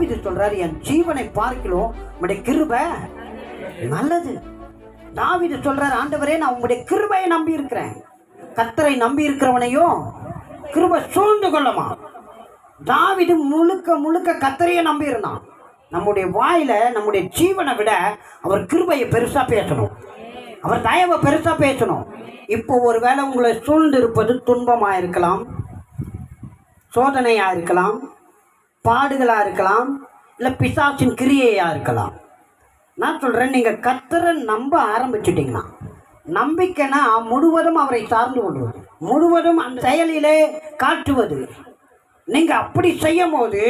தாவிது சொல்றாரு என் ஜீவனை பார்க்கலாம் உங்களுடைய கிருப நல்லது. தாவிது சொல்றாரு ஆண்டவரே நான் உங்களுடைய கிருபையை நம்பி இருக்கிறேன் கத்தரை நம்பி இருக்கிறவனையும் கிருப சூழ்ந்து கொள்ளுமா? தாவிது முழுக்க முழுக்க கத்தரையை நம்பி இருந்தான் நம்முடைய வாயில நம்முடைய ஜீவனை விட அவர் கிருபையை பெருசா பேசணும். அவர் தயவை பெருசா பேசணும். இப்போ ஒருவேளை உங்களை சூழ்ந்து இருப்பது இருக்கலாம் சோதனையாக இருக்கலாம் பாடுகளாக இருக்கலாம் இல்லை பிசாசின் கிரியையாக இருக்கலாம். நான் சொல்கிறேன் நீங்கள் கத்தரை நம்ப ஆரம்பிச்சுட்டிங்கன்னா நம்பிக்கைனா முழுவதும் அவரை சார்ந்து கொள்வது முழுவதும் அந்த செயலிலே காட்டுவது. நீங்கள் அப்படி செய்யும் போது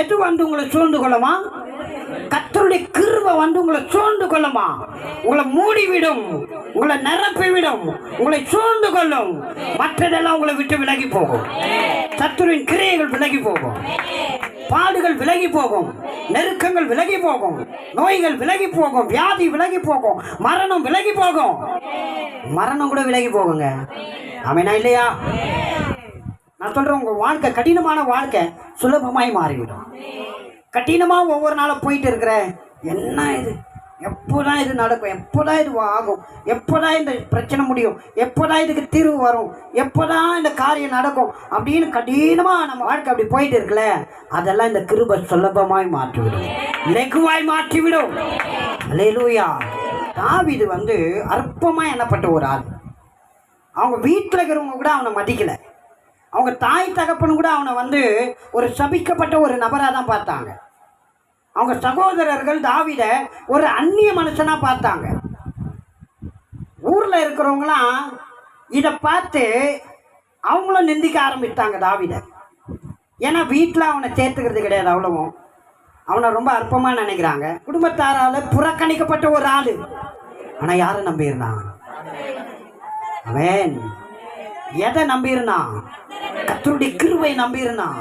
எது வந்து உங்களை சூழ்ந்து கொள்ளுமா? கத்தருடைய கிருவை வந்து உங்களை சூழ்ந்து கொள்ளுமா? உங்களை மூடிவிடும் உங்களை நிரப்பிவிடும் உங்களை சூழ்ந்து கொள்ளும். மற்றதெல்லாம் உங்களை விட்டு விலகி போகும். சத்துருவின் கிரியைகள் விலகி போகும். பாடுகள் விலகி போகும். நெருக்கங்கள் விலகி போகும். நோய்கள் விலகி போகும். வியாதி விலகி போகும். மரணம் விலகி போகும். மரணம் கூட விலகி போகுங்க. அமைனா இல்லையா? நான் சொல்றேன் உங்க வாழ்க்கை கடினமான வாழ்க்கை சுலபமாய் மாறிவிடும். கடினமா ஒவ்வொரு நாளும் போயிட்டு இருக்கிற என்ன இது? எப்போதான் இது நடக்கும்? எப்போதான் இது ஆகும்? எப்போதான் இந்த பிரச்சனை முடியும்? எப்போதான் இதுக்கு தீர்வு வரும்? எப்போதான் இந்த காரியம் நடக்கும்? அப்படின்னு கடினமாக நம்ம வாழ்க்கை அப்படி போயிட்டு இருக்குல்ல அதெல்லாம் இந்த கிருபை சுலபமாய் மாற்றிவிடும். லெகுவாய் மாற்றிவிடும். லேலூயா தாவிது வந்து அற்பமாக எண்ணப்பட்ட ஒரு ஆள். அவங்க வீட்டில் இருக்கிறவங்க கூட அவனை மதிக்கலை. அவங்க தாய் தகப்பனு கூட அவனை வந்து ஒரு சபிக்கப்பட்ட ஒரு நபராக தான் பார்த்தாங்க. அவங்க சகோதரர்கள் தாவித ஒரு அந்நிய மனுஷனாக பார்த்தாங்க. ஊரில் இருக்கிறவங்களாம் இதை பார்த்து அவங்களும் நிந்திக்க ஆரம்பித்தாங்க தாவித. ஏன்னா வீட்டில் அவனை சேர்த்துக்கிறது கிடையாது அவ்வளவும். அவனை ரொம்ப அற்பமாக நினைக்கிறாங்க. குடும்பத்தாரால் புறக்கணிக்கப்பட்ட ஒரு ஆள். ஆனால் யாரை நம்பியிருந்தான்? அவன். எதை நம்பியிருந்தான்? கத்தருடைய கிருவை நம்பியிருந்தான்.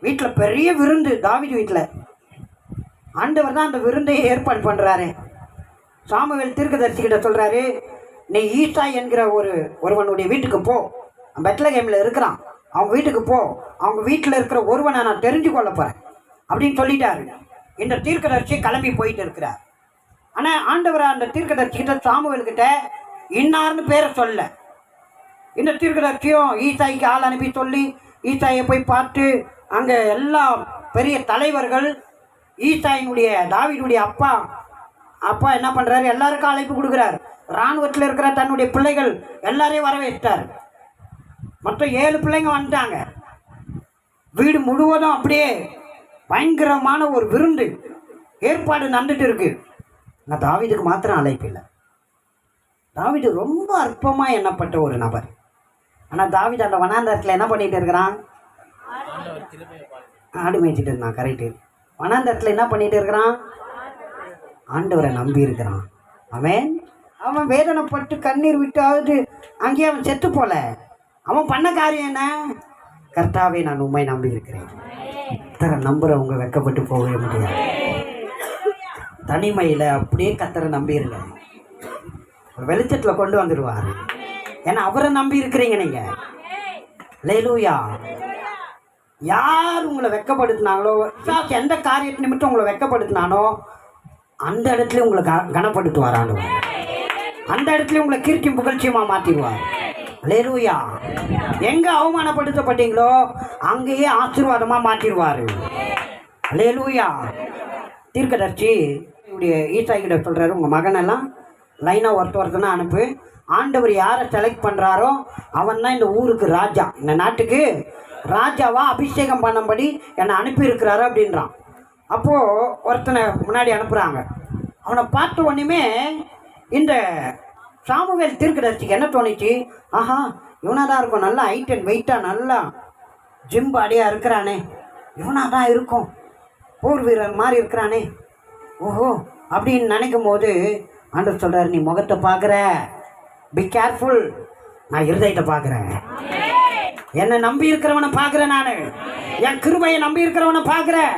வீட்டில் பெரிய விருந்து தாவிது வீட்டில் ஆண்டவர் தான் அந்த விருந்தையை ஏற்பாடு பண்ணுறாரு சாமுவேல் தீர்க்கதரிசிகிட்ட சொல்கிறாரு நீ ஈஷா என்கிற ஒரு ஒருவனுடைய வீட்டுக்கு போ. பெட்லகேமில் இருக்கிறான். அவங்க வீட்டுக்கு போ. அவங்க வீட்டில் இருக்கிற ஒருவனை நான் தெரிஞ்சு கொள்ள போகிறேன் அப்படின்னு சொல்லிட்டாரு. இந்த தீர்க்கதரிசி கிளம்பி போயிட்டு இருக்கிறார். ஆனால் ஆண்டவர் அந்த தீர்க்கதரிசிக்கிட்ட சாமுவேல்கிட்ட இன்னார்னு பேரை சொல்ல. இந்த தீர்க்கதரிசியும் ஈசாய்க்கு ஆள் அனுப்பி சொல்லி ஈசாயை போய் பார்த்து அங்கே எல்லா பெரிய தலைவர்கள் ஈசாயினுடைய தாவிடுடைய அப்பா அப்பா என்ன பண்ணுறாரு எல்லாருக்கும் அழைப்பு கொடுக்குறார். இராணுவத்தில் இருக்கிற தன்னுடைய பிள்ளைகள் எல்லாரையும் வரவேற்றார். மொத்தம் ஏழு பிள்ளைங்க வந்துட்டாங்க. வீடு முழுவதும் அப்படியே பயங்கரமான ஒரு விருந்து ஏற்பாடு நடந்துட்டு இருக்கு. நான் தாவிதுக்கு மாத்திரம் அழைப்பு இல்லை. தாவிது ரொம்ப அற்பமாக எண்ணப்பட்ட ஒரு நபர். ஆனால் தாவிது அந்த வனாந்தரத்தில் என்ன பண்ணிட்டு இருக்கிறான்? ஆடு மேய்ச்சிட்டு இருந்தான் கரெக்டு வனாந்தரத்தில் என்ன பண்ணிட்டு இருக்கிறான்? ஆண்டவரை நம்பி இருக்கிறான். அவன் அவன் வேதனைப்பட்டு கண்ணீர் விட்டாவது அங்கேயே அவன் செத்து போல. அவன் பண்ண காரியம் என்ன? கர்த்தாவே நான் உண்மை நம்பி இருக்கிறேன். கத்தரை நம்புறவங்க வெக்கப்பட்டு போகவே முடியாது. தனிமையில் அப்படியே கத்தரை நம்பிடுங்க வெளிச்சத்தில் கொண்டு வந்துடுவார். ஏன்னா அவரை நம்பி இருக்கிறீங்க நீங்கள் லேலூயா யார் உங்களை வெக்கப்படுத்தினாங்களோ எந்த காரியத்தை நிமித்தம் உங்களை வெக்கப்படுத்தினானோ அந்த இடத்துல உங்களை க கனப்படுத்துவார் ஆண்டவர். அந்த இடத்துல உங்களை கீர்த்தியும் புகழ்ச்சியுமா மாற்றிடுவார் லேலூயா எங்கே அவமானப்படுத்தப்பட்டீங்களோ அங்கேயே ஆசீர்வாதமாக மாற்றிடுவார் லேலூயா தீர்க்கதர்ச்சி இப்படி ஈசாய் கிட்ட சொல்கிறாரு உங்கள் மகனெல்லாம் லைனாக ஒருத்த ஒருத்தனா அனுப்பு. ஆண்டவர் யாரை செலக்ட் பண்ணுறாரோ அவன் தான் இந்த ஊருக்கு ராஜா. இந்த நாட்டுக்கு ராஜாவா அபிஷேகம் பண்ணும்படி என்னை அனுப்பியிருக்கிறாரு அப்படின்றான். அப்போது ஒருத்தனை முன்னாடி அனுப்புகிறாங்க அவனை பார்த்த உடனேமே இந்த சாமுவேல் தீர்க்கதரிசிக்கு என்ன தோணுச்சு? ஆஹா இவனாக தான் இருக்கும். நல்லா ஹைட் அண்ட் வெயிட்டாக நல்லா ஜிம் பாடியாக இருக்கிறானே. இவனாக தான் இருக்கும். போர் வீரர் மாதிரி இருக்கிறானே. ஓஹோ அப்படின்னு நினைக்கும் போது ஆண்டவர் சொல்கிறார் நீ முகத்தை பார்க்குற. பி கேர்ஃபுல் நான் இருதயத்தை பார்க்குறேன். என்னை நம்பி இருக்கிறவனை பார்க்குறேன் நான். என் கிருபையை நம்பி இருக்கிறவனை பார்க்குறேன்.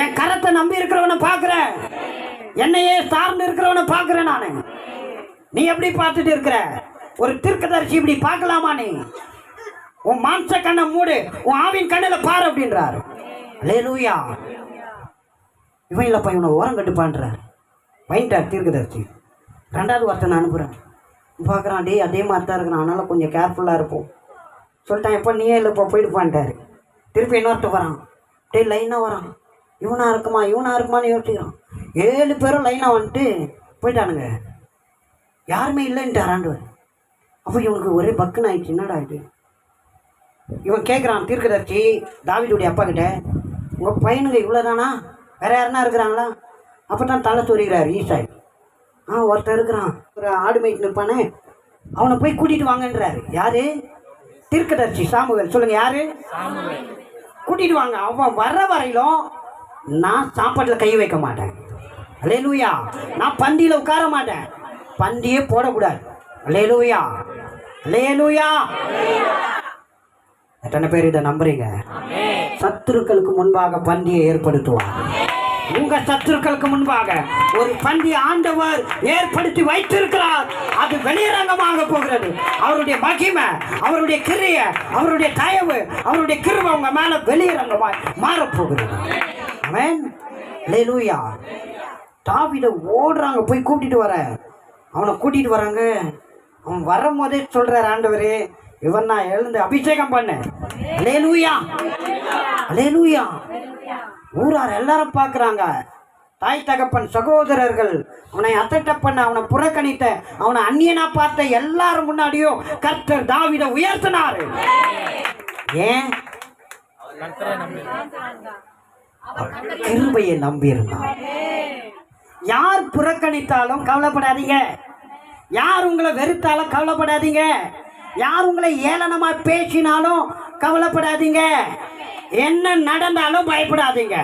என் கரத்தை நம்பி இருக்கிறவனை பார்க்குறேன். என்னையே சார்ந்து இருக்கிறவனை பார்க்குறேன் நான். நீ எப்படி பார்த்துட்டு இருக்கிற? ஒரு தீர்க்கதரிசி இப்படி பார்க்கலாமா நீ? உன் மாம்ச கண்ணை மூடு. உன் ஆவின் கண்ணில் பாரு அப்படின்றாரு. லேலூயா இவன் இல்லைப்பா இவனை ஓரம் கட்டுப்பான்றார் பயின்றார் தீர்க்கதரிசி. ரெண்டாவது வார்த்தை நான் அனுப்புகிறேன் பார்க்குறான் டேய் அதே மாதிரி தான் இருக்கிறான். அதனால் கொஞ்சம் கேர்ஃபுல்லாக இருப்போம். சொல்லிட்டான் எப்போ நீயே இல்லை இப்போ போயிடுப்பான்ட்டார். திருப்பி இன்னொருத்த வரான். டேய் லைனாக வரான். இவனாக இருக்குமா இவனாக இருக்குமான்னு யோசிக்கிறான். ஏழு பேரும் லைனாக வந்துட்டு போயிட்டானுங்க. யாருமே இல்லைன்ட்டு ஆண்டவர். அப்போ இவனுக்கு ஒரே பக்குன்னு ஆயிடுச்சு. என்னடா இது? இவன் கேட்குறான் தீர்க்கதர்ச்சி தாவிடுடைய அப்பா கிட்ட உங்கள் பையனுங்க இவ்வளோதானா வேற யாருன்னா இருக்கிறாங்களா? அப்போ தான் தலை தூரிகிறார் ஈசாய். ஆ ஒருத்தன் இருக்கிறான். ஒரு ஆடு மேய்ட்டு நிற்பானே. அவனை போய் கூட்டிகிட்டு வாங்கன்றாரு. யாரு? தீர்க்கதர்சி சாமுவேல். சொல்லுங்க யாரு? கூட்டிட்டு வாங்க. அவன் வர்ற வரையிலும் நான் சாப்பாட்டில் கை வைக்க மாட்டேன். அலேலூயா நான் பந்தியில் உட்கார மாட்டேன். பந்தியே போடக்கூடாது. அலேலூயா அலேலூயா எத்தனை பேர் இதை நம்புறீங்க? சத்துருக்களுக்கு முன்பாக பந்தியை ஏற்படுத்துவார். உங்க சத்துருக்களுக்கு முன்பாக ஒரு பந்தி ஆண்டவர் ஏற்படுத்தி வைத்திருக்கிறார். அது வெளியரங்கமாக போகிறது. அவருடைய மகிமை அவருடைய கிரிய அவருடைய தயவு அவருடைய கிருபை உங்க மேல வெளியரங்கமாய் மாறப்போகிறது. ஆமென் லூயா தாவிட ஓடுறாங்க போய் கூட்டிட்டு வர. அவனை கூட்டிட்டு வராங்க. அவன் வரும்போதே சொல்கிறார் ஆண்டவரே இவன் நான் எழுந்து அபிஷேகம் பண்ணேன். லேலூயா லேலூயா ஊரார் எல்லாரும் பார்க்குறாங்க. தாய் தகப்பன் சகோதரர்கள் அவனை அசட்ட பண்ண அவனை புறக்கணித்த அவனை அந்நியனா பார்த்த எல்லாரும் முன்னாடியும் கர்த்தர் தாவிட உயர்த்தினார். ஏன்? கிருபையை நம்பியிருந்தான் யார் புறக்கணித்தாலும் கவலைப்படாதீங்க. யார் உங்களை வெறுத்தாலும் கவலைப்படாதீங்க. யார் உங்களை ஏளனமா பேசினாலும் கவலைப்படாதீங்க. என்ன நடந்தாலும் பயப்படாதீங்க.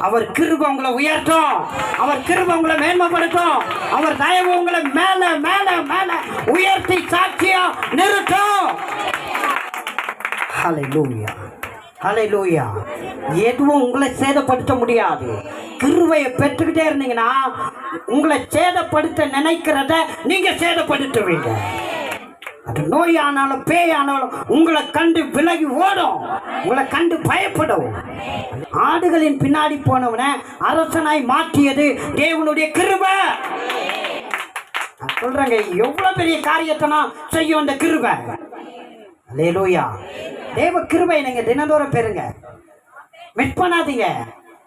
அவர் கிருப உங்களை உயர்த்தும். அவர் கிருப உங்களை மேன்மைப்படுத்தும். அவர் தயவு உங்களை மேல மேல மேல உயர்த்தி சாட்சியா நிறுத்தும். ஹalleluya. ஹalleluya. எதுவும் உங்களை சேதப்படுத்த முடியாது. கிருவையை பெற்றுக்கிட்டே இருந்தீங்கன்னா உங்களை சேதப்படுத்த நினைக்கிறத நீங்க சேதப்படுத்துவீங்க. அது நோய் ஆனாலும் உங்களை கண்டு விலகி ஓடும். உங்களை கண்டு பயப்படும். ஆடுகளின் பின்னாடி போனவனை அரசனாய் மாற்றியது தேவனுடைய கிருப. நான் சொல்றேங்க எவ்வளவு பெரிய காரியத்தை நான் செய்யும் அந்த கிருப? அல்லேலூயா தேவ கிருபையை நீங்க தினந்தோறும் பெறுங்க. மிஸ் பண்ணாதீங்க.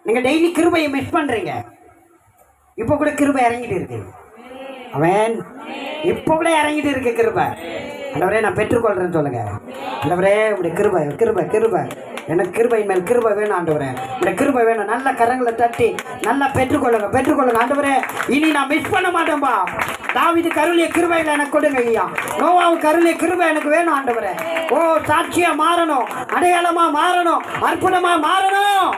நீங்க டெய்லி கிருபையை மிஸ் பண்றீங்க. இப்போ கூட கிருபை இறங்கிட்டு இருக்கு. அவன் இப்போ கூட இறங்கிட்டு இருக்கு கிருபை. ஆண்டவரே நான் பெற்றுக்கொள்றேன்னு சொல்லுங்க. ஆண்டவரே உடைய கிருபை கிருபை கிருபை. எனக்கு கிருபையின் மேல் கிருபை வேணும் ஆண்டவரே. உடைய கிருபை வேணும். நல்ல கரங்களை தட்டி நல்லா பெற்றுக்கொள்ளுங்க பெற்றுக்கொள்ளுங்க. ஆண்டவரே இனி நான் மிஸ் பண்ண மாட்டேன்பா. தாவிது கருளிய கிருபையில் எனக்கு கொடுங்க ஐயா. நோவாவு கருளிய கிருபை எனக்கு வேணும் ஆண்டவரே. ஓ சாட்சியா மாறணும் அடையாளமா மாறணும் அற்புதமா மாறணும்.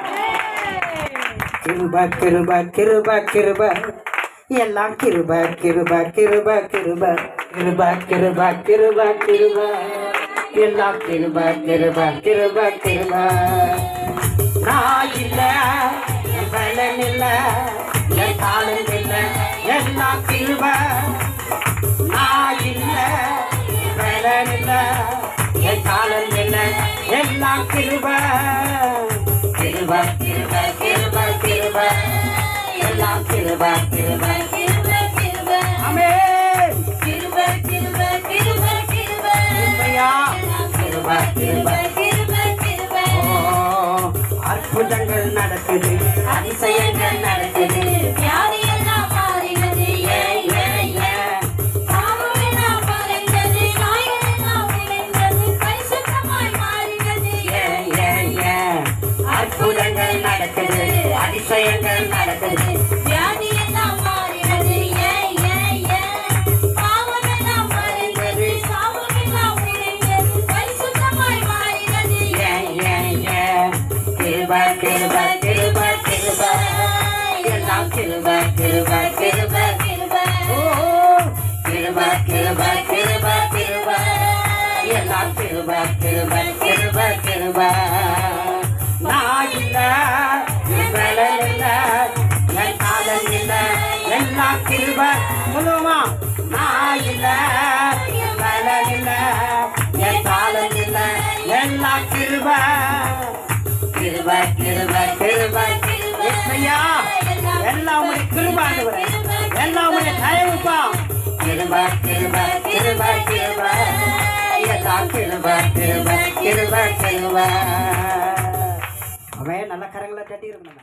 கிருப கிருப கிருப கிருப. எல்லாம் கிருப கிருப கிருப கிருப கிருப கிருப கிருப கிருப. எல்லாம் கிருப கிருப கிருப கிருப. நான் இல்ல பலன் இல்லை என் காலம் இல்லை எல்லாம் கிருப. நான் இல்ல பலன் இல்லை என் காலம் இல்லை எல்லாம் கிருப. கிருப கிருபா கிருபா கிருபா கிருபா அற்புதங்கள் நடக்குது. அதிசயங்கள் நடக்குது. கிருப கிருப கிருப. ஓ கிருப கிருப கிருப கிருப. எல்லாம் கிருப கிருப கிருப கிருப. நான் இல்ல என் பலன் இல்ல என் காலம் இல்ல எல்லாம் கிருப. சொல்லுவோமா? நான் இல்ல என் பலன் இல்ல என் காலம் இல்ல எல்லாம் கிருப. கிருப கிருப கிருப. கிருப கிருபா கிருபா கிருபா கிருபா அவன் நல்ல கரங்களை கட்டியிருக்கணும்